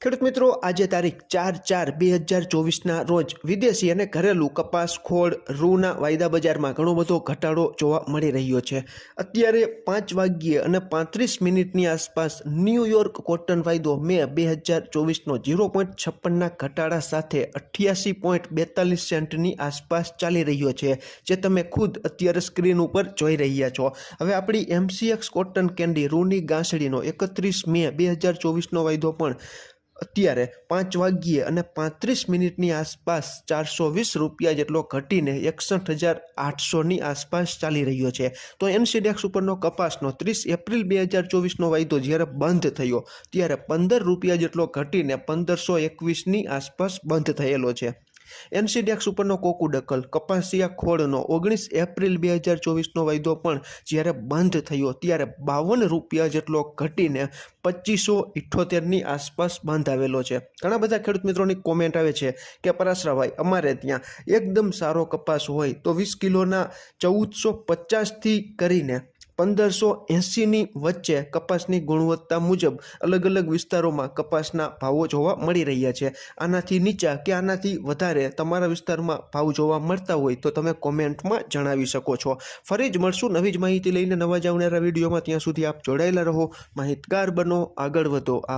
ખેડૂત મિત્રો, આજે તારીખ ચાર ચાર બે હજાર ચોવીસના રોજ વિદેશી અને ઘરેલું કપાસ, ખોળ, રૂના વાયદા બજારમાં ઘણો બધો ઘટાડો જોવા મળી રહ્યો છે. અત્યારે પાંચ વાગ્યે અને પાંત્રીસ મિનિટની આસપાસ ન્યૂયોર્ક કોટન વાયદો મે બે હજાર ચોવીસનો ઝીરો પોઈન્ટ છપ્પનના ઘટાડા સાથે અઠ્યાસી પોઈન્ટ બેતાલીસ સેન્ટની આસપાસ ચાલી રહ્યો છે, જે તમે ખુદ અત્યારે સ્ક્રીન ઉપર જોઈ રહ્યા છો. હવે આપણી એમસીએક્સ કોટન કેન્ડી રૂની ગાંસડીનો એકત્રીસ મે બે હજાર ચોવીસનો વાયદો પણ અત્યારે પાંચ વાગ્યે અને પાંત્રીસ મિનિટની આસપાસ ચારસો વીસ રૂપિયા જેટલો ઘટીને એકસઠ હજાર આઠસોની આસપાસ ચાલી રહ્યો છે. તો એનસીડેક્સ ઉપરનો કપાસનો ત્રીસ એપ્રિલ બે હજાર ચોવીસનો વાયદો જ્યારે બંધ થયો, ત્યારે પંદર રૂપિયા જેટલો ઘટીને પંદરસો એકવીસની આસપાસ બંધ થયેલો છે. એનસીડેક્સ ઉપરનો કોકુડકલ કપાસિયા ખોળનો ઓગણીસ એપ્રિલ બે હજાર ચોવીસનો વાયદો પણ જ્યારે બંધ થયો ત્યારે બાવન રૂપિયા જેટલો ઘટીને પચીસો ઇઠ્ઠોતેરની આસપાસ બંધ આવેલો છે. ઘણા બધા ખેડૂત મિત્રોની કોમેન્ટ આવે છે કે, પરાશરાભાઈ, અમારે ત્યાં એકદમ સારો કપાસ હોય તો વીસ કિલોના ચૌદસો પચાસથી કરીને પંદરસો એંસીની વચ્ચે કપાસની ગુણવત્તા મુજબ અલગ અલગ વિસ્તારોમાં કપાસના ભાવો જોવા મળી રહ્યા છે. આનાથી નીચા કે આનાથી વધારે તમારા વિસ્તારમાં ભાવ જોવા મળતા હોય તો તમે કોમેન્ટમાં જણાવી શકો છો. ફરી જ મળશું નવી જ માહિતી લઈને નવા જ આવનારા વિડીયોમાં. ત્યાં સુધી આપ જોડાયેલા રહો. માહિતગાર બનો, આગળ વધો.